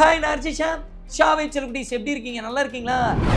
Hi நார்ஜிஷா ஷாவை செல்குடிஸ் எப்படி இருக்கீங்க? நல்லா இருக்கீங்களா?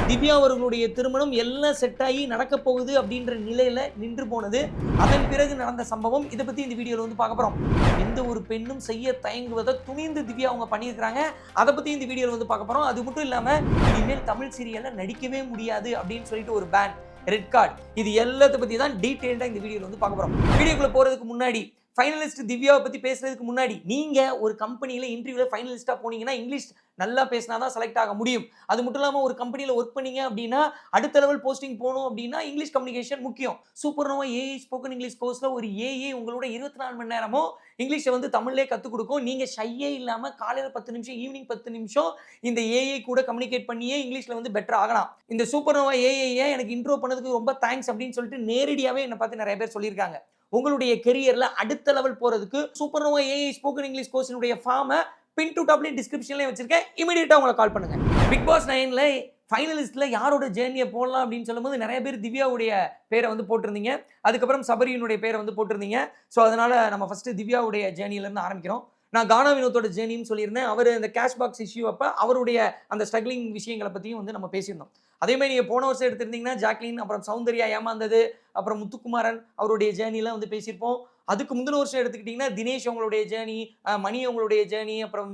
திவ்யா அவர்களுடைய திருமணம் எல்லாம் செட் ஆகி நடக்க போகுது அப்படின்ற நிலையில நின்று போனது. அதன் பிறகு நடந்த சம்பவம். இதை பத்தி இந்த வீடியோல வந்து பார்க்க போறோம். எந்த ஒரு பெண்ணும் செய்ய தயங்குவதை துணிந்து திவ்யா அவங்க பண்ணியிருக்கிறாங்க. அதை பத்தி இந்த வீடியோல வந்து பார்க்க போறோம். அது மட்டும் இல்லாம இனிமேல் தமிழ் சீரியல்ல நடிக்கவே முடியாது அப்படின்னு சொல்லிட்டு ஒரு பேன் ரெட் கார்டு இது எல்லாத்த பத்தி தான் டீட்டெயில்டா இந்த வீடியோல வந்து பார்க்க போறோம். வீடியோக்குள்ள போறதுக்கு முன்னாடி ஃபைனலிஸ்ட் திவ்யாவை பற்றி பேசுறதுக்கு முன்னாடி நீங்கள் ஒரு கம்பெனியில் இன்டர்வியூவில் ஃபைனலிஸ்ட்டாக போனீங்கன்னா இங்கிலீஷ் நல்லா பேசினா தான் செலக்ட் ஆக முடியும். அது மட்டும் இல்லாமல் ஒரு கம்பெனியில் ஒர்க் பண்ணீங்க அப்படின்னா அடுத்த லெவல் போஸ்டிங் போகணும் அப்படின்னா இங்கிலீஷ் கம்யூனிகேஷன் முக்கியம். Super Nova AI spoken English கோர்ஸில் ஒரு ஏஐ உங்களோட இருபத்தி நாலு மணி நேரமும் இங்கிலீஷை வந்து தமிழ்லேயே கற்றுக் கொடுக்கும். நீங்கள் ஷையே இல்லாமல் காலையில் பத்து நிமிஷம் ஈவினிங் பத்து நிமிஷம் இந்த ஏஐ கூட கம்யூனிகேட் பண்ணியே இங்கிலீஷில் வந்து பெட்டர் ஆகலாம். இந்த சூப்பர் நோவா ஏஐயை எனக்கு இன்ட்ரோ பண்ணதுக்கு ரொம்ப தேங்க்ஸ் அப்படின்னு சொல்லிட்டு நேரடியாகவே என்னை பார்த்து நிறைய பேர் சொல்லியிருக்காங்க. உங்களுடைய கெரியர்ல அடுத்த லெவல் போறதுக்கு super Nova AI spoken English கோர்ஸினுடைய ஃபார்மை பின் டு டாப்லேயும் டிஸ்கிரிப்ஷன்லேயும் வச்சிருக்கேன். இமீடியட்டாக உங்களை கால் பண்ணுங்க. பிக் பாஸ் நைனில் ஃபைனலிஸ்ட்டில் யாரோட ஜேர்னியை போடலாம் அப்படின்னு சொல்லும்போது நிறைய பேர் திவ்யாவுடைய பேரை வந்து போட்டிருந்தீங்க. அதுக்கப்புறம் சபரியினுடைய பேரை வந்து போட்டிருந்தீங்க. ஸோ அதனால நம்ம ஃபர்ஸ்ட் திவ்யாவுடைய ஜேர்னியிலேருந்து ஆரம்பிக்கிறோம். நான் கானா வினோத்தோட ஜேர்னின்னு சொல்லியிருந்தேன். அவர் இந்த கேஷ் பாக்ஸ் இஷ்யூ அப்போ அவருடைய அந்த ஸ்ட்ரகிளிங் விஷயங்களை பற்றியும் வந்து நம்ம பேசியிருந்தோம். அதே மாதிரி நீங்கள் போன வருஷம் எடுத்திருந்தீங்கன்னா ஜாக்லின் அப்புறம் சௌந்தர்யா ஏமாந்தது அப்புறம் முத்துக்குமாரன் அவருடைய ஜேர்னிலாம் வந்து பேசியிருப்போம். அதுக்கு முந்தின வருஷம் எடுத்துக்கிட்டிங்கன்னா தினேஷ் அவங்களுடைய ஜேர்னி மணி அவங்களுடைய ஜேர்னி அப்புறம்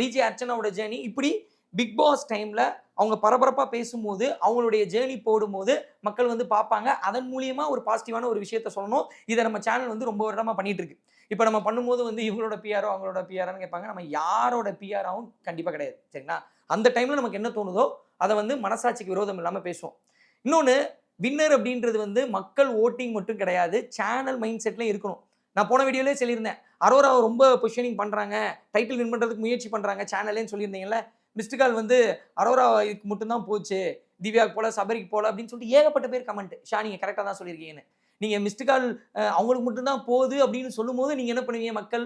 விஜய் அர்ச்சனாவோட ஜேர்னி இப்படி பிக் பாஸ் டைமில் அவங்க பரபரப்பாக பேசும்போது அவங்களுடைய ஜேர்னி போடும்போது மக்கள் வந்து பார்ப்பாங்க. அதன் மூலியமாக ஒரு பாசிட்டிவான ஒரு விஷயத்த சொல்லணும். இதை நம்ம சேனல் வந்து ரொம்ப வருடமாக பண்ணிகிட்டு இருக்கு. இப்போ நம்ம பண்ணும்போது வந்து இவங்களோட பிஆரோ அவங்களோட பிஆரான்னு கேட்பாங்க. நம்ம யாரோட பிஆராவும் கண்டிப்பாக கிடையாது. சரிங்களா? அந்த டைமில் நமக்கு என்ன தோணுதோ அதை வந்து மனசாட்சிக்கு விரோதம் இல்லாமல் பேசுவோம். இன்னொன்று வின்னர் அப்படின்றது வந்து மக்கள் ஓட்டிங் மட்டும் கிடையாது சேனல் மைண்ட் செட்லையும் இருக்கணும். நான் போன வீடியோலேயே சொல்லியிருந்தேன். அரோராவை ரொம்ப பொசிஷனிங் பண்ணுறாங்க டைட்டில் வின் பண்ணுறதுக்கு முயற்சி பண்ணுறாங்க சேனல்லேன்னு சொல்லியிருந்தீங்கல்ல? மிஸ்டு கால் வந்து அரோராவுக்கு மட்டும்தான் போச்சு திவ்யாவுக்கு போல சபரிக்கு போல அப்படின்னு சொல்லிட்டு ஏகப்பட்ட பேர் கமெண்ட் ஷா நீங்கள் கரெக்டாக தான் சொல்லியிருக்கீங்கன்னு. நீங்கள் மிஸ்டு கால் அவங்களுக்கு மட்டும்தான் போகுது அப்படின்னு சொல்லும்போது நீங்கள் என்ன பண்ணுவீங்க மக்கள்?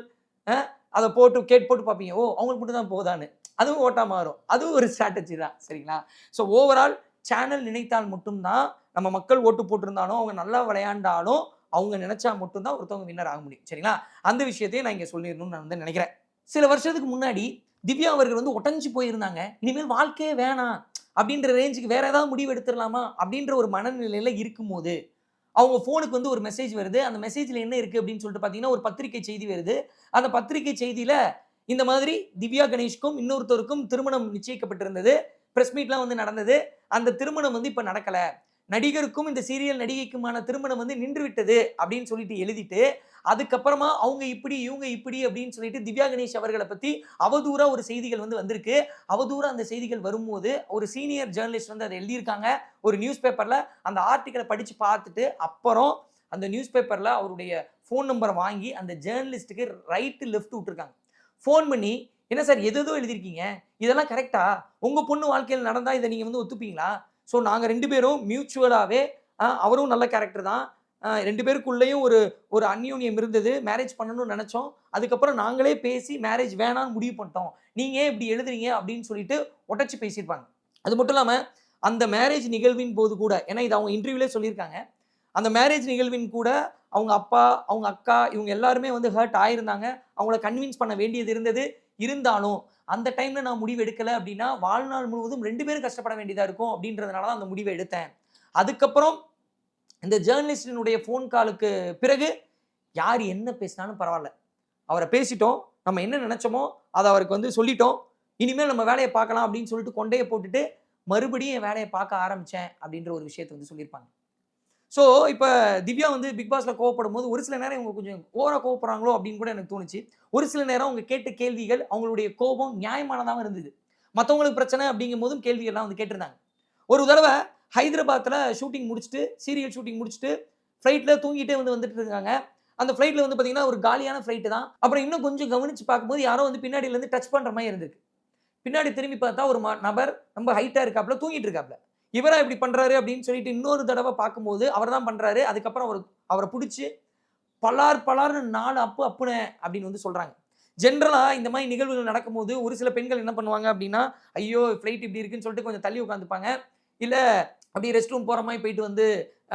அதை போட்டு கேட் போட்டு பார்ப்பீங்க. ஓ அவங்களுக்கு மட்டும் தான் அதுவும் ஓட்டா மாறும். அதுவும் ஒரு ஸ்ட்ராட்டஜி தான். சரிங்களா? ஸோ ஓவரால் சேனல் நினைத்தால் மட்டும்தான் நம்ம மக்கள் ஓட்டு போட்டிருந்தாலும் அவங்க நல்லா விளையாண்டாலும் அவங்க நினைச்சா மட்டும்தான் ஒருத்தவங்க வின்னர் ஆக முடியும். சரிங்களா? அந்த விஷயத்தையும் நான் இங்கே சொல்லிடணும்னு நான் வந்து நினைக்கிறேன். சில வருஷத்துக்கு முன்னாடி திவ்யா அவர்கள் வந்து உடஞ்சி போயிருந்தாங்க. இனிமேல் வாழ்க்கையே வேணாம். அப்படின்ற ரேஞ்சுக்கு வேற ஏதாவது முடிவு எடுத்துடலாமா? அப்படின்ற ஒரு மனநிலையில இருக்கும்போது அவங்க ஃபோனுக்கு வந்து ஒரு மெசேஜ் வருது. அந்த மெசேஜில் என்ன இருக்குது அப்படின்னு சொல்லிட்டு பார்த்தீங்கன்னா ஒரு பத்திரிகை செய்தி வருது. அந்த பத்திரிகை செய்தியில் இந்த மாதிரி திவ்யா கணேஷ்க்கும் இன்னொருத்தருக்கும் திருமணம் நிச்சயிக்கப்பட்டிருந்தது. ப்ரெஸ் மீட்லாம் வந்து நடந்தது. அந்த திருமணம் வந்து இப்போ நடக்கலை. நடிகருக்கும் இந்த சீரியல் நடிகைக்குமான திருமணம் வந்து நின்றுவிட்டது அப்படின்னு சொல்லிட்டு எழுதிட்டு அதுக்கப்புறமா அவங்க இப்படி இவங்க இப்படி அப்படின்னு சொல்லிட்டு திவ்யா கணேஷ் அவர்களை பற்றி அவதூறா ஒரு செய்திகள் வந்து வந்திருக்கு. அவதூறா அந்த செய்திகள் வரும்போது ஒரு சீனியர் ஜேர்னலிஸ்ட் வந்து அதை எழுதியிருக்காங்க. ஒரு நியூஸ் பேப்பரில் அந்த ஆர்டிக்கலை படித்து பார்த்துட்டு அப்புறம் அந்த நியூஸ் பேப்பரில் அவருடைய ஃபோன் நம்பரை வாங்கி அந்த ஜேர்னலிஸ்ட்டுக்கு ரைட்டு லெஃப்ட் விட்டுருக்காங்க. ஃபோன் பண்ணி என்ன சார் எதோ எழுதியிருக்கீங்க? இதெல்லாம் கரெக்டா உங்கள் பொண்ணு வாழ்க்கையில் நடந்தால் இதை நீங்கள் வந்து ஒத்துப்பீங்களா? ஸோ நாங்கள் ரெண்டு பேரும் மியூச்சுவலாகவே அவரும் நல்ல கேரக்டர் தான். ரெண்டு பேருக்குள்ளேயும் ஒரு ஒரு அந்யோன்யம் இருந்தது. மேரேஜ் பண்ணணும்னு நினச்சோம். அதுக்கப்புறம் நாங்களே பேசி மேரேஜ் வேணான்னு முடிவு பண்ணிட்டோம். நீங்கள் ஏன் இப்படி எழுதுறீங்க அப்படின்னு சொல்லிட்டு உடச்சி பேசியிருப்பாங்க. அது மட்டும் இல்லாமல் அந்த மேரேஜ் நிகழ்வின் போது கூட ஏன்னா இது அவங்க இன்டர்வியூலே சொல்லியிருக்காங்க. அந்த மேரேஜ் நிகழ்வின் கூட அவங்க அப்பா அவங்க அக்கா இவங்க எல்லாருமே வந்து ஹர்ட் ஆயிருந்தாங்க. அவங்கள கன்வின்ஸ் பண்ண வேண்டியது இருந்தது. இருந்தாலும் அந்த டைம்ல நான் முடிவு எடுக்கல அப்படின்னா வாழ்நாள் முழுவதும் ரெண்டு பேரும் கஷ்டப்பட வேண்டியதா இருக்கும் அப்படின்றதுனால தான் அந்த முடிவை எடுத்தேன். அதுக்கப்புறம் இந்த ஜேர்னலிஸ்டினுடைய ஃபோன் காலுக்கு பிறகு யார் என்ன பேசினாலும் பரவாயில்ல. அவரை பேசிட்டோம் நம்ம என்ன நினைச்சோமோ அதை அவருக்கு வந்து சொல்லிட்டோம். இனிமேல் நம்ம வேலையை பார்க்கலாம் அப்படின்னு சொல்லிட்டு கொண்டையை போட்டுட்டு மறுபடியும் என் வேலையை பார்க்க ஆரம்பித்தேன் அப்படின்ற ஒரு விஷயத்தை வந்து சொல்லியிருப்பாங்க. ஸோ இப்போ திவ்யா வந்து பிக் பாஸில் கோவப்படும் போது ஒரு சில நேரம் இவங்க கொஞ்சம் ஓவராக கோவப்படுறாங்களோ அப்படின்னு கூட எனக்கு தோணுச்சு. ஒரு சில நேரம் அவங்க கேட்ட கேள்விகள் அவங்களுடைய கோபம் நியாயமானதாகவும் இருந்தது. மற்றவங்களுக்கு பிரச்சனை அப்படிங்கும் போதும் கேள்விகள்லாம் வந்து கேட்டிருந்தாங்க. ஒரு தடவை ஹைதராபாத்தில் ஷூட்டிங் முடிச்சுட்டு சீரியல் ஷூட்டிங் முடிச்சுட்டு ஃப்ளைட்டில் தூங்கிட்டே வந்து வந்துட்டு இருக்காங்க. அந்த ஃப்ளைட்டில் வந்து பார்த்தீங்கன்னா ஒரு காலியான ஃப்ளைட்டு தான். அப்புறம் இன்னும் கொஞ்சம் கவனித்து பார்க்கும்போது யாரோ வந்து பின்னாடியிலேருந்து டச் பண்ணுற மாதிரி இருந்திருக்கு. பின்னாடி திரும்பி பார்த்தா ஒரு ம- நபர் ரொம்ப ஹைட்டாக இருக்காப்புல தூங்கிட்டு இருக்காப்புல. இவரா இப்படி பண்றாரு அப்படின்னு சொல்லிட்டு இன்னொரு தடவை பார்க்கும்போது அவர் தான் பண்றாரு. அதுக்கப்புறம் அவர் அவரை பிடிச்சி பலார் பலார்னு நாலு அப்பு அப்புனே அப்படின்னு வந்து சொல்றாங்க. ஜென்ரலாக இந்த மாதிரி நிகழ்வுகள் நடக்கும்போது ஒரு சில பெண்கள் என்ன பண்ணுவாங்க அப்படின்னா ஐயோ ஃப்ளைட் இப்படி இருக்குன்னு சொல்லிட்டு கொஞ்சம் தள்ளி உட்காந்துப்பாங்க. இல்லை அப்படி ரெஸ்ட் ரூம் போகிற மாதிரி போயிட்டு வந்து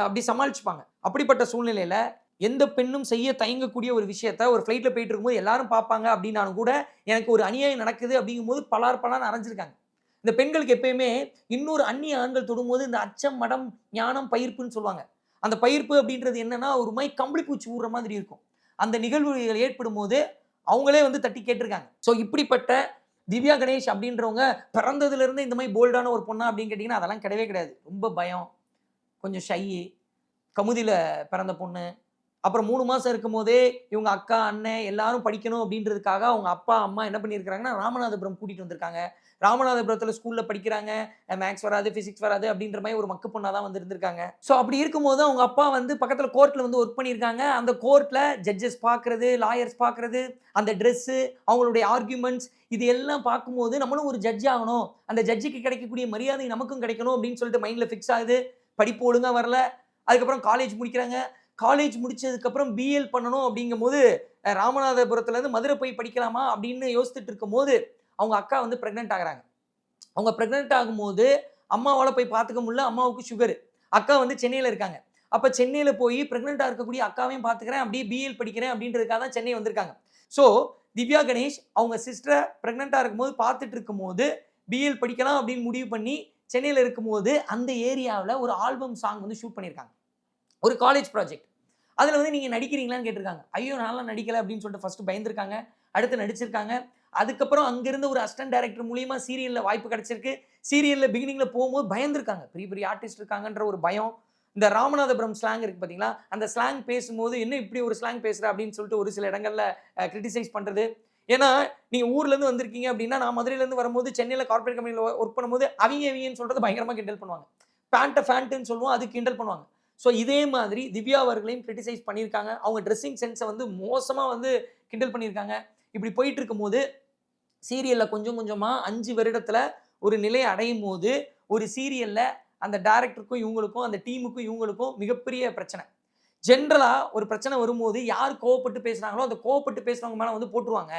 அப்படி சமாளிச்சுப்பாங்க. அப்படிப்பட்ட சூழ்நிலையில் எந்த பெண்ணும் செய்ய தயங்கக்கூடிய ஒரு விஷயத்த ஒரு ஃப்ளைட்டில் போயிட்டு இருக்கும்போது எல்லாரும் பார்ப்பாங்க அப்படின்னாலும் கூட எனக்கு ஒரு அநியாயம் நடக்குது அப்படிங்கும்போது பலார் பலான்னு அரைஞ்சிருக்காங்க. இந்த பெண்களுக்கு எப்பயுமே இன்னொரு அந்நிய ஆண்கள் தொடும்போது இந்த அச்சம் மடம் ஞானம் பயிர்ப்புன்னு சொல்லுவாங்க. அந்த பயிர்ப்பு அப்படின்றது என்னன்னா ஒரு மாதிரி கம்பளி பூச்சி ஊடுற மாதிரி இருக்கும். அந்த நிகழ்வுகள் ஏற்படும் போது அவங்களே வந்து தட்டி கேட்டிருக்காங்க. ஸோ இப்படிப்பட்ட திவ்யா கணேஷ் அப்படின்றவங்க பிறந்ததுலேருந்து இந்த மாதிரி போல்டான ஒரு பொண்ணா அப்படின்னு கேட்டிங்கன்னா அதெல்லாம் கிடையவே கிடையாது. ரொம்ப பயம் கொஞ்சம் ஷை கமுதியில் பிறந்த பொண்ணு அப்புறம் மூணு மாதம் இருக்கும் போதே இவங்க அக்கா அண்ணன் எல்லாரும் படிக்கணும் அப்படின்றதுக்காக அவங்க அப்பா அம்மா என்ன பண்ணியிருக்காங்கன்னா ராமநாதபுரம் கூட்டிகிட்டு வந்திருக்காங்க. ராமநாதபுரத்தில் ஸ்கூலில் படிக்கிறாங்க. மேக்ஸ் வராது ஃபிசிக்ஸ் வராது அப்படின்ற மாதிரி ஒரு மக்கு பொண்ணாக தான் வந்து இருந்திருக்காங்க ஸோ அப்படி இருக்கும்போது அவங்க அப்பா வந்து பக்கத்தில் கோர்ட்டில் வந்து ஒர்க் பண்ணியிருக்காங்க. அந்த கோர்ட்டில் ஜட்ஜஸ் பார்க்குறது லாயர்ஸ் பார்க்குறது அந்த ட்ரெஸ்ஸு அவங்களுடைய ஆர்கியூமெண்ட்ஸ் இது எல்லாம் பார்க்கும்போது நம்மளும் ஒரு ஜட்ஜ் ஆகணும். அந்த ஜட்ஜுக்கு கிடைக்கக்கூடிய மரியாதை நமக்கும் கிடைக்கணும் அப்படின்னு சொல்லிட்டு மைண்டில் ஃபிக்ஸ் ஆகுது. படிப்பு ஒழுங்காக வரல. அதுக்கப்புறம் காலேஜ் முடிக்கிறாங்க. காலேஜ் முடிச்சதுக்கப்புறம் பிஎல் பண்ணணும் அப்படிங்கும்போது போது ராமநாதபுரத்துலேருந்து மதுரை போய் படிக்கலாமா அப்படின்னு யோசிச்சுட்டு இருக்கும்போது அவங்க அக்கா வந்து ப்ரெக்னென்ட் ஆகிறாங்க. அவங்க ப்ரெக்னென்ட் ஆகும்போது அம்மாவால் போய் பார்த்துக்க முடியல அம்மாவுக்கு சுகர் அக்கா வந்து சென்னையில் இருக்காங்க. அப்போ சென்னையில் போய் ப்ரெக்னெண்ட்டாக இருக்கக்கூடிய அக்காவையும் பார்த்துக்கிறேன் அப்படியே பிஎல் படிக்கிறேன் அப்படின்றதுக்காக தான் சென்னை வந்திருக்காங்க. ஸோ திவ்யா கணேஷ் அவங்க சிஸ்டரை ப்ரெக்னெண்ட்டாக இருக்கும்போது பார்த்துட்டு இருக்கும்போது பிஎல் படிக்கலாம் அப்படின்னு முடிவு பண்ணி சென்னையில் இருக்கும்போது அந்த ஏரியாவில் ஒரு ஆல்பம் சாங் வந்து ஷூட் பண்ணியிருக்காங்க. ஒரு காலேஜ் ப்ராஜெக்ட் அதில் வந்து நீங்கள் நடிக்கிறீங்களான்னு கேட்டிருக்காங்க. ஐயோ நான்லாம் நடிக்கலை அப்படின்னு சொல்லிட்டு ஃபஸ்ட்டு பயந்துருக்காங்க. அடுத்து நடிச்சிருக்காங்க. அதுக்கப்புறம் அங்கேருந்து ஒரு அசிஸ்டன்ட் டேரக்டர் மூலியமாக சீரியலில் வாய்ப்பு கிடச்சிருக்கு. சீரியலில் பிகினிங்கில் போகும்போது பயந்துருக்காங்க. பெரிய பெரிய ஆர்டிஸ்ட் இருக்காங்கன்ற ஒரு பயம். இந்த ராமநாதபுரம் ஸ்லாங் இருக்குது பார்த்தீங்களா அந்த ஸ்லாங் பேசும்போது என்ன இப்படி ஒரு ஸ்லாங் பேசுகிற அப்படின்னு சொல்லிட்டு ஒரு சில இடங்களில் கிரிட்டிசைஸ் பண்ணுறது ஏன்னா நீங்கள் ஊர்லேருந்து வந்திருக்கீங்க அப்படின்னா நான் மதுரையிலேருந்து வரும்போது சென்னையில் கார்பரேட் கம்பெனியில் ஒர்க் பண்ணும்போது அவங்க அவங்கன்னு சொல்கிறது பயங்கரமாக கிண்டல் பண்ணுவாங்க. பேண்ட்டை ஃபேண்ட்டுன்னு சொல்லுவோம். அது கிண்டல் பண்ணுவாங்க. ஸோ இதே மாதிரி திவ்யா அவர்களையும் கிரிட்டிசைஸ் பண்ணியிருக்காங்க. அவங்க ட்ரெஸ்ஸிங் சென்ஸை வந்து மோசமாக வந்து கிண்டல் பண்ணியிருக்காங்க. இப்படி போயிட்டு இருக்கும்போது சீரியலில் கொஞ்சம் கொஞ்சமாக அஞ்சு வருடத்தில் ஒரு நிலையை அடையும் போது ஒரு சீரியலில் அந்த டேரக்டருக்கும் இவங்களுக்கும் அந்த டீமுக்கும் இவங்களுக்கும் மிகப்பெரிய பிரச்சனை. ஜென்ரலாக ஒரு பிரச்சனை வரும்போது யார் கோவப்பட்டு பேசுகிறாங்களோ அந்த கோவப்பட்டு பேசுகிறவங்க மேலே வந்து போட்டுருவாங்க.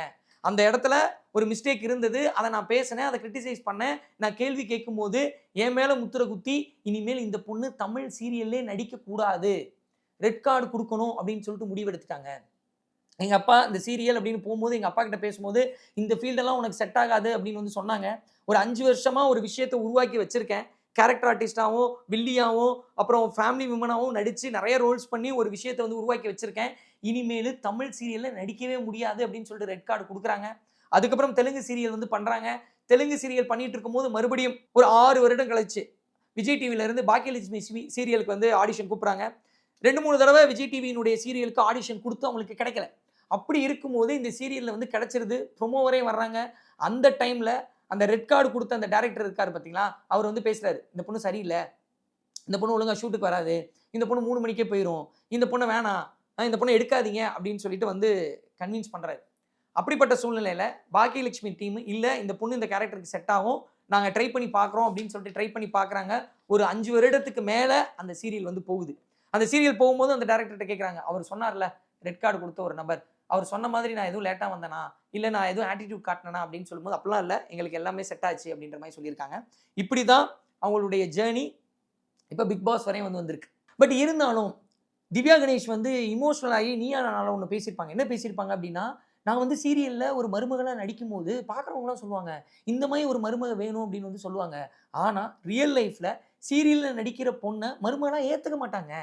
அந்த இடத்துல ஒரு மிஸ்டேக் இருந்தது அதை நான் பேசினேன் அதை கிரிட்டிசைஸ் பண்ணேன். நான் கேள்வி கேட்கும்போது என் மேலே முத்திரை குத்தி இனிமேல் இந்த பொண்ணு தமிழ் சீரியல்லே நடிக்கக்கூடாது. ரெட் கார்டு கொடுக்கணும் அப்படின்னு சொல்லிட்டு முடிவெடுத்துட்டாங்க. எங்கள் அப்பா இந்த சீரியல் அப்படின்னு போகும்போது எங்கள் அப்பா கிட்ட பேசும்போது இந்த ஃபீல்டெல்லாம் உனக்கு செட் ஆகாது அப்படின்னு வந்து சொன்னாங்க. ஒரு அஞ்சு வருஷமாக ஒரு விஷயத்தை உருவாக்கி வச்சுருக்கேன். கேரக்டர் ஆர்டிஸ்டாகவும் வில்லியாகவும் அப்புறம் ஃபேமிலி விமனாகவும் நடித்து நிறைய ரோல்ஸ் பண்ணி ஒரு விஷயத்தை வந்து உருவாக்கி வச்சுருக்கேன். இனிமேல் தமிழ் சீரியலில் நடிக்கவே முடியாது அப்படின்னு சொல்லிட்டு ரெட் கார்டு கொடுக்குறாங்க. அதுக்கப்புறம் தெலுங்கு சீரியல் வந்து பண்ணுறாங்க தெலுங்கு சீரியல் பண்ணிட்டு இருக்கும்போது மறுபடியும் ஒரு ஆறு வருடம் கழிச்சு விஜய் டிவியிலேருந்து இருந்து பாக்கியலட்சுமி சீரியலுக்கு வந்து ஆடிஷன் கூப்பிட்றாங்க. ரெண்டு மூணு தடவை விஜய் டிவியினுடைய சீரியலுக்கு ஆடிஷன் கொடுத்து அவங்களுக்கு கிடைக்கல. அப்படி இருக்கும்போது இந்த சீரியலில் வந்து கிடச்சிருது. ப்ரொமோ வரையும் வர்றாங்க. அந்த டைமில் அந்த ரெட் கார்டு கொடுத்த அந்த டேரக்டர் இருக்கார் பார்த்தீங்களா அவர் வந்து பேசுகிறாரு இந்த பொண்ணு சரியில்லை. இந்த பொண்ணு ஒழுங்காக ஷூட்டுக்கு வராது. இந்த பொண்ணு மூணு மணிக்கே போயிடும் இந்த பொண்ணு வேணாம். இந்த பொண்ணை எடுக்காதீங்க அப்படின்னு சொல்லிட்டு வந்து கன்வின்ஸ் பண்ணுறாரு அப்படிப்பட்ட சூழ்நிலையில் பாக்கியலட்சுமி டீம் இல்லை இந்த பொண்ணு இந்த கேரக்டருக்கு செட் ஆகும். நாங்கள் ட்ரை பண்ணி பார்க்குறோம் அப்படின்னு சொல்லிட்டு ட்ரை பண்ணி பார்க்குறாங்க. ஒரு அஞ்சு வருடத்துக்கு மேலே அந்த சீரியல் வந்து போகுது. அந்த சீரியல் போகும்போது அந்த டேரக்டர்கிட்ட கேட்குறாங்க அவர் சொன்னார்ல ரெட் கார்டு கொடுத்த ஒரு நபர். அவர் சொன்ன மாதிரி நான் எதுவும் லேட்டாக வந்தேனா? இல்லை நான் எதுவும் ஆட்டிடியூட் காட்டினேனா? அப்படின்னு சொல்லும்போது அப்படிலாம் இல்லை எங்களுக்கு எல்லாமே செட் ஆச்சு அப்படின்ற மாதிரி சொல்லியிருக்காங்க. இப்படி தான் அவங்களுடைய ஜேர்னி இப்போ பிக் பாஸ் வரையும் வந்து வந்திருக்கு. பட் இருந்தாலும் திவ்யா கணேஷ் வந்து இமோஷனல் ஆகி நீயா நானால ஒன்று பேசியிருப்பாங்க. என்ன பேசியிருப்பாங்க அப்படின்னா நான் வந்து சீரியலில் ஒரு மருமகளாக நடிக்கும் போது பார்க்குறவங்களாம் சொல்லுவாங்க இந்த மாதிரி ஒரு மருமக வேணும் அப்படின்னு வந்து சொல்லுவாங்க. ஆனால் ரியல் லைஃப்பில் சீரியலில் நடிக்கிற பொண்ணை மருமகளாக ஏற்றுக்க மாட்டாங்க.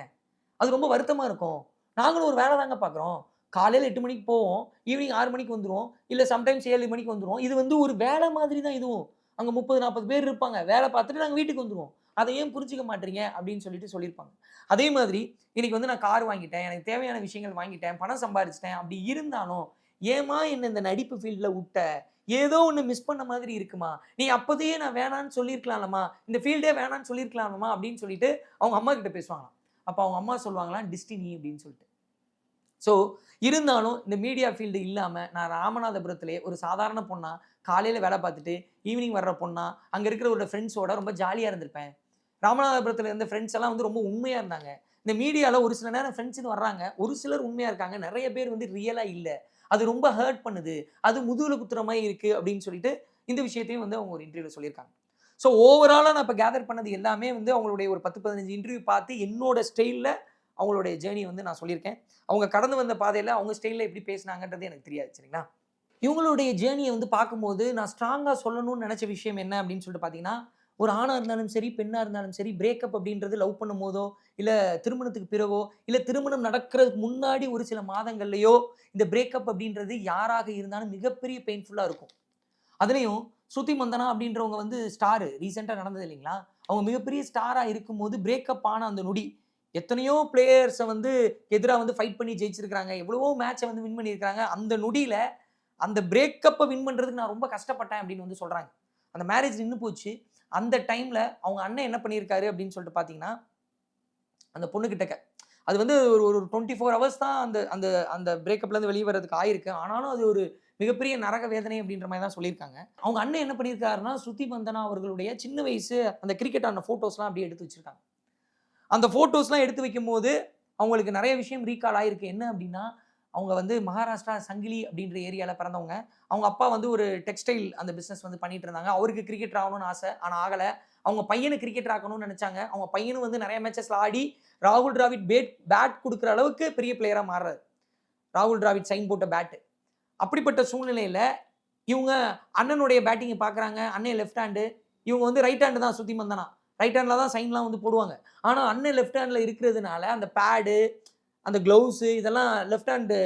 அது ரொம்ப வருத்தமாக இருக்கும். நாங்களும் ஒரு வேலை தாங்க பார்க்குறோம் காலையில் எட்டு மணிக்கு போவோம் ஈவினிங் ஆறு மணிக்கு வந்துடுவோம் இல்லை சம்டைம்ஸ் ஏழு மணிக்கு வந்துடுவோம் இது வந்து ஒரு வேலை மாதிரி தான் இதுவும். அங்கே முப்பது நாற்பது பேர் இருப்பாங்க. வேலை பார்த்துட்டு நாங்கள் வீட்டுக்கு வந்துடுவோம் அதை ஏன் புரிஞ்சுக்க மாட்டீங்க? அப்படின்னு சொல்லிட்டு சொல்லியிருப்பாங்க. அதே மாதிரி இன்னைக்கு வந்து நான் கார் வாங்கிட்டேன் எனக்கு தேவையான விஷயங்கள் வாங்கிட்டேன் பணம் சம்பாரிச்சிட்டேன் அப்படி இருந்தாலும் ஏமா என்ன இந்த நடிப்பு ஃபீல்டில் விட்ட ஏதோ ஒன்று மிஸ் பண்ண மாதிரி இருக்குமா? நீ அப்போதையே நான் வேணான்னு சொல்லியிருக்கலாம்லம்மா இந்த ஃபீல்டே வேணான்னு சொல்லியிருக்கலாம்லம்மா அப்படின்னு சொல்லிட்டு அவங்க அம்மா கிட்ட பேசுவாங்களாம். அப்போ அவங்க அம்மா சொல்லுவாங்களாம் டிஸ்டினி அப்படின்னு சொல்லிட்டு. ஸோ இருந்தாலும் இந்த மீடியா ஃபீல்டு இல்லாமல் நான் ராமநாதபுரத்திலே ஒரு சாதாரண பொண்ணா காலையில் வேலை பார்த்துட்டு ஈவினிங் வர்ற பொண்ணா அங்கே இருக்கிற ஃப்ரெண்ட்ஸோட ரொம்ப ஜாலியாக இருந்திருப்பேன். ராமநாதபுரத்தில் இருந்த ஃப்ரெண்ட்ஸ் எல்லாம் வந்து ரொம்ப உண்மையாக இருந்தாங்க. இந்த மீடியாவில் ஒரு சில நேரம் ஃப்ரெண்ட்ஸ்னு வர்றாங்க ஒரு சிலர் உண்மையாக இருக்காங்க நிறைய பேர் வந்து ரியலாக இல்லை. அது ரொம்ப ஹர்ட் பண்ணுது. அது முதுகில் குத்துற மாதிரி இருக்குது அப்படின்னு சொல்லிட்டு இந்த விஷயத்தையும் வந்து அவங்க ஒரு இன்டர்வியூவில் சொல்லியிருக்காங்க. ஸோ ஓவராலாக நான் இப்போ கேதர் பண்ணது எல்லாமே வந்து அவங்களுடைய ஒரு பத்து பதினஞ்சு இன்டர்வியூ பார்த்து என்னோட ஸ்டைலில் அவங்களுடைய ஜேர்னி வந்து நான் சொல்லியிருக்கேன். அவங்க கடந்து வந்த பாதையில் அவங்க ஸ்டைலில் எப்படி பேசினாங்கன்றது எனக்கு தெரியாது சரிங்களா? இவங்களுடைய ஜேர்னியை வந்து பார்க்கும்போது நான் ஸ்ட்ராங்காக சொல்லணும்னு நினச்ச விஷயம் என்ன அப்படின்னு சொல்லிட்டு பார்த்தீங்கன்னா ஒரு ஆணாக இருந்தாலும் சரி பெண்ணாக இருந்தாலும் சரி பிரேக்கப் அப்படின்றது லவ் பண்ணும் போதோ இல்லை திருமணத்துக்கு பிறகோ இல்லை திருமணம் நடக்கிறதுக்கு முன்னாடி ஒரு சில மாதங்கள்லையோ இந்த பிரேக்கப் அப்படின்றது யாராக இருந்தாலும் மிகப்பெரிய பெயின்ஃபுல்லாக இருக்கும். அதுலேயும் ஸ்ருதி மந்தனா அப்படின்றவங்க வந்து ஸ்டாரு ரீசெண்டாக நடந்தது இல்லைங்களா? அவங்க மிகப்பெரிய ஸ்டாராக இருக்கும்போது பிரேக்கப் ஆன அந்த நொடி எத்தனையோ பிளேயர்ஸை வந்து எதிராக வந்து ஃபைட் பண்ணி ஜெயிச்சிருக்கிறாங்க எவ்வளவோ மேட்சை வந்து வின் பண்ணியிருக்கிறாங்க அந்த நொடியில் அந்த பிரேக்கப்பை வின் பண்ணுறதுக்கு நான் ரொம்ப கஷ்டப்பட்டேன் அப்படின்னு வந்து சொல்கிறாங்க அந்த மேரேஜ் நின்று போச்சு. அந்த டைமில் அவங்க அண்ணன் என்ன பண்ணியிருக்காரு அப்படின்னு சொல்லிட்டு பார்த்தீங்கன்னா அந்த பொண்ணுக்கிட்டக்க அது வந்து ஒரு ஒரு டுவெண்ட்டி ஃபோர் ஹவர்ஸ் தான் அந்த அந்த அந்த பிரேக்கப்லேருந்து வெளியே வர்றதுக்கு ஆயிருக்கு. ஆனாலும் அது ஒரு மிகப்பெரிய நரக வேதனை அப்படின்ற மாதிரி தான் சொல்லியிருக்காங்க. அவங்க அண்ணன் என்ன பண்ணியிருக்காருன்னா ஸ்ருதி வந்தனா அவர்களுடைய சின்ன வயசு அந்த கிரிக்கெட் ஆன ஃபோட்டோஸ்லாம் அப்படியே எடுத்து வச்சுருக்காங்க. அந்த ஃபோட்டோஸ்லாம் எடுத்து வைக்கும்போது அவங்களுக்கு நிறைய விஷயம் ரீகால் ஆயிருக்கு. என்ன அப்படின்னா அவங்க வந்து மகாராஷ்டிரா சங்கிலி அப்படின்ற ஏரியாவில் பிறந்தவங்க. அவங்க அப்பா வந்து ஒரு டெக்ஸ்டைல் அந்த பிஸ்னஸ் வந்து பண்ணிட்டு இருந்தாங்க. அவருக்கு கிரிக்கெட் ஆகணும்னு ஆசை. ஆனால் ஆகலை. அவங்க பையனு கிரிக்கெட் ஆக்கணும்னு நினச்சாங்க. அவங்க பையனும் வந்து நிறைய மேட்சஸில் ஆடி ராகுல் டிராவிட் பேட் பேட் கொடுக்குற அளவுக்கு பெரிய பிளேயராக மாறுறாரு. ராகுல் டிராவிட் சைன் போட்ட பேட்டு அப்படிப்பட்ட சூழ்நிலையில் இவங்க அண்ணனுடைய பேட்டிங்கை பார்க்குறாங்க அண்ணன் லெஃப்ட் ஹேண்டு இவங்க வந்து ரைட் ஹேண்டு தான் சுற்றி மந்தனா. ரைட் ஹேண்டில் தான் சைன்லாம் வந்து போடுவாங்க. ஆனால் அண்ணன் லெஃப்ட் ஹேண்டில் இருக்கிறதுனால அந்த பேடு அந்த க்ளவுஸு இதெல்லாம் லெஃப்ட் ஹேண்டு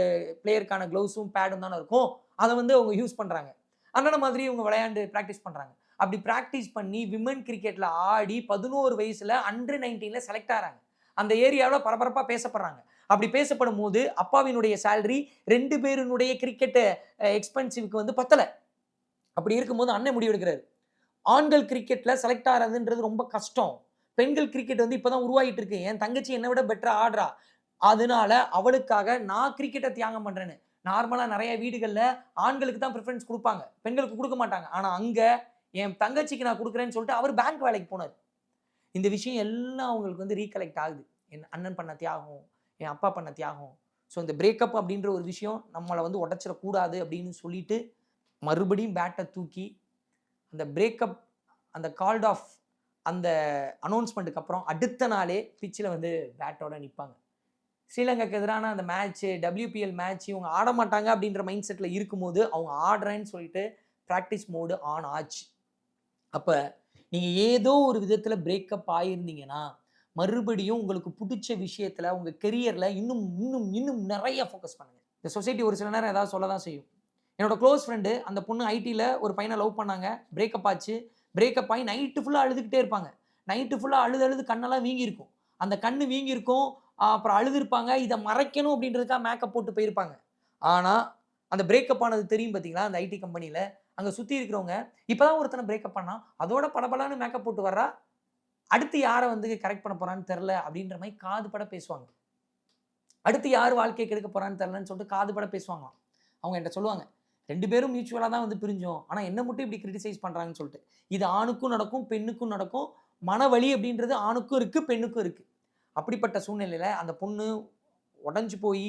பிளேயருக்கான க்ளவுஸும் பேடும் தானே இருக்கும். அதை வந்து அவங்க யூஸ் பண்ணுறாங்க அண்ணனை மாதிரி இவங்க விளையாண்டு ப்ராக்டிஸ் பண்ணுறாங்க அப்படி ப்ராக்டிஸ் பண்ணி விமன் கிரிக்கெட்டில் ஆடி பதினோரு வயசில் அண்டர் நைன்டீனில் செலக்ட் ஆகிறாங்க அந்த ஏரியாவில் பரபரப்பாக பேசப்படுறாங்க. அப்படி பேசப்படும் போது அப்பாவினுடைய சேலரி ரெண்டு பேருனுடைய கிரிக்கெட்டு எக்ஸ்பென்சிவ்க்கு வந்து பத்தலை. அப்படி இருக்கும்போது அண்ணன் முடிவெடுக்கிறாரு ஆண்கள் கிரிக்கெட்டில் செலக்ட் ஆகிறதுன்றது ரொம்ப கஷ்டம். பெண்கள் கிரிக்கெட் வந்து இப்போ தான் உருவாகிட்டு இருக்கு. என் தங்கச்சி என்னை விட பெட்டராக ஆடுறா. அதனால அவளுக்காக நான் கிரிக்கெட்டை தியாகம் பண்ணுறேன்னு நார்மலாக நிறைய வீடுகளில் ஆண்களுக்கு தான் ப்ரிஃபரன்ஸ் கொடுப்பாங்க. பெண்களுக்கு கொடுக்க மாட்டாங்க. ஆனால் அங்கே என் தங்கச்சிக்கு நான் கொடுக்குறேன்னு சொல்லிட்டு அவர் பேங்க் வேலைக்கு போனார். இந்த விஷயம் எல்லாம் அவங்களுக்கு வந்து ரீகலெக்ட் ஆகுது. என் அண்ணன் பண்ண தியாகம் என் அப்பா பண்ண தியாகம். ஸோ இந்த பிரேக்கப் அப்படின்ற ஒரு விஷயம் நம்மளை வந்து உடச்சிடக்கூடாது அப்படின்னு சொல்லிட்டு மறுபடியும் பேட்டை தூக்கி அந்த பிரேக்கப் அந்த கால்ட் ஆஃப் அந்த அனௌன்ஸ்மெண்ட்டுக்கு அப்புறம் அடுத்த நாளே பிச்சில் வந்து பேட்டோட நிற்பாங்க ஸ்ரீலங்காக்கு எதிரான அந்த மேட்ச்சு டபிள்யூபிஎல் மேட்ச் இவங்க ஆட மாட்டாங்க அப்படின்ற மைண்ட் செட்டில் இருக்கும்போது அவங்க ஆடுறேன்னு சொல்லிட்டு ப்ராக்டிஸ் மோடு ஆன் ஆச்சு. அப்போ நீங்கள் ஏதோ ஒரு விதத்தில் பிரேக்கப் ஆகியிருந்தீங்கன்னா மறுபடியும் உங்களுக்கு பிடிச்ச விஷயத்தில் உங்கள் கெரியரில் இன்னும் இன்னும் இன்னும் நிறைய ஃபோக்கஸ் பண்ணுங்கள் இந்த சொசைட்டி ஒரு சில நேரம் ஏதாவது சொல்ல தான் செய்யும். என்னோடய க்ளோஸ் ஃப்ரெண்டு அந்த பொண்ணு ஐடியில் ஒரு பையனை லவ் பண்ணாங்க. பிரேக்கப் ஆச்சு. பிரேக்கப் ஆகி நைட்டு ஃபுல்லாக அழுதுகிட்டே இருப்பாங்க. நைட்டு ஃபுல்லாக அழுது அழுது கண்ணெல்லாம் வீங்கியிருக்கும். அந்த கண்ணு வீங்கியிருக்கும். அப்புறம் அழுதுருப்பாங்க. இதை மறைக்கணும் அப்படின்றதுக்காக மேக்கப் போட்டு போயிருப்பாங்க. ஆனால் அந்த பிரேக்கப் ஆனது தெரியும் பார்த்தீங்களா அந்த ஐடி கம்பெனியில் அங்கே சுற்றி இருக்கிறவங்க இப்போ தான் ஒருத்தனை பிரேக்கப் பண்ணால் அதோட படபடான்னு மேக்கப் போட்டு வர்றா? அடுத்து யாரை வந்து கரெக்ட் பண்ண போகிறான்னு தெரில அப்படின்ற மாதிரி காது பட பேசுவாங்க. அடுத்து யார் வாழ்க்கையை கெடுக்க போகிறான்னு தெரிலன்னு சொல்லிட்டு காது பட பேசுவாங்களாம். அவங்க என்கிட்ட சொல்லுவாங்க ரெண்டு பேரும் மியூச்சுவலாக தான் வந்து பிரிஞ்சோம். ஆனால் என்ன மட்டும் இப்படி கிரிட்டிசைஸ் பண்ணுறாங்கன்னு சொல்லிட்டு. இது ஆணுக்கும் நடக்கும் பெண்ணுக்கும் நடக்கும். மன வலி அப்படின்றது ஆணுக்கும் இருக்குது பெண்ணுக்கும் இருக்குது அப்படிப்பட்ட சூழ்நிலையில் அந்த பொண்ணு உடஞ்சி போய்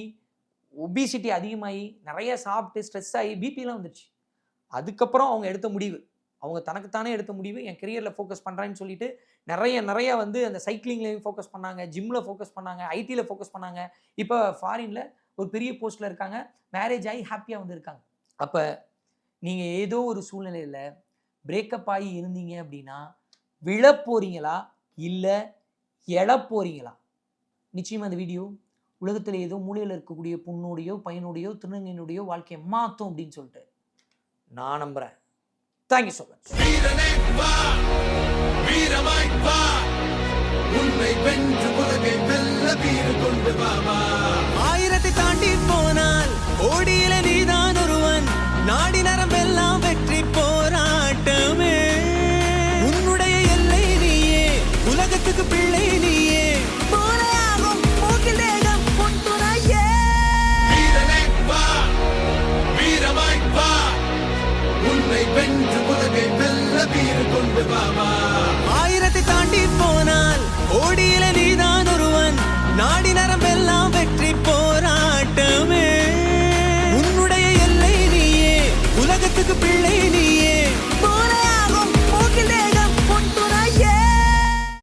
ஒபிசிட்டி அதிகமாகி நிறைய சாப்பிட்டு ஸ்ட்ரெஸ் ஆகி பிபிலாம் வந்துடுச்சு அதுக்கப்புறம் அவங்க எடுத்த முடிவு. அவங்க தனக்குத்தானே எடுத்த முடிவு என் கெரியரில் ஃபோக்கஸ் பண்ணுறேன்னு சொல்லிட்டு நிறைய நிறைய வந்து அந்த சைக்கிளிங்லேயும் ஃபோக்கஸ் பண்ணாங்க ஜிம்மில் ஃபோக்கஸ் பண்ணாங்க ஐடியில் ஃபோக்கஸ் பண்ணாங்க. இப்போ ஃபாரினில் ஒரு பெரிய போஸ்ட்டில் இருக்காங்க மேரேஜ் ஆகி ஹாப்பியாக வந்து இருக்காங்க அப்போ நீங்கள் ஏதோ ஒரு சூழ்நிலையில் பிரேக்கப் ஆகி இருந்தீங்க அப்படின்னா விழப்போறீங்களா இல்லை எழ போறீங்களா நிச்சயமாக அந்த வீடியோ உலகத்தில் ஏதோ மூலையில் இருக்கக்கூடிய பொண்ணுடையோ பையனுடையோ திருநங்கையினுடையோ வாழ்க்கையை மாற்றும் அப்படின்னு சொல்லிட்டு நான் நம்புகிறேன் தேங்க்யூ ஸோ மச் உன்னை வென்று உலகை வெல்ல வீறு கொண்டு ஆயிரத்தை தாண்டி போனால் கோடியில நீதான் ஒருவன். நாடி நரம்பெல்லாம் வெற்றி போராட்டமே. உன்னுடைய எல்லை நீயே உலகத்துக்கு பிள்ளை வா உன்னை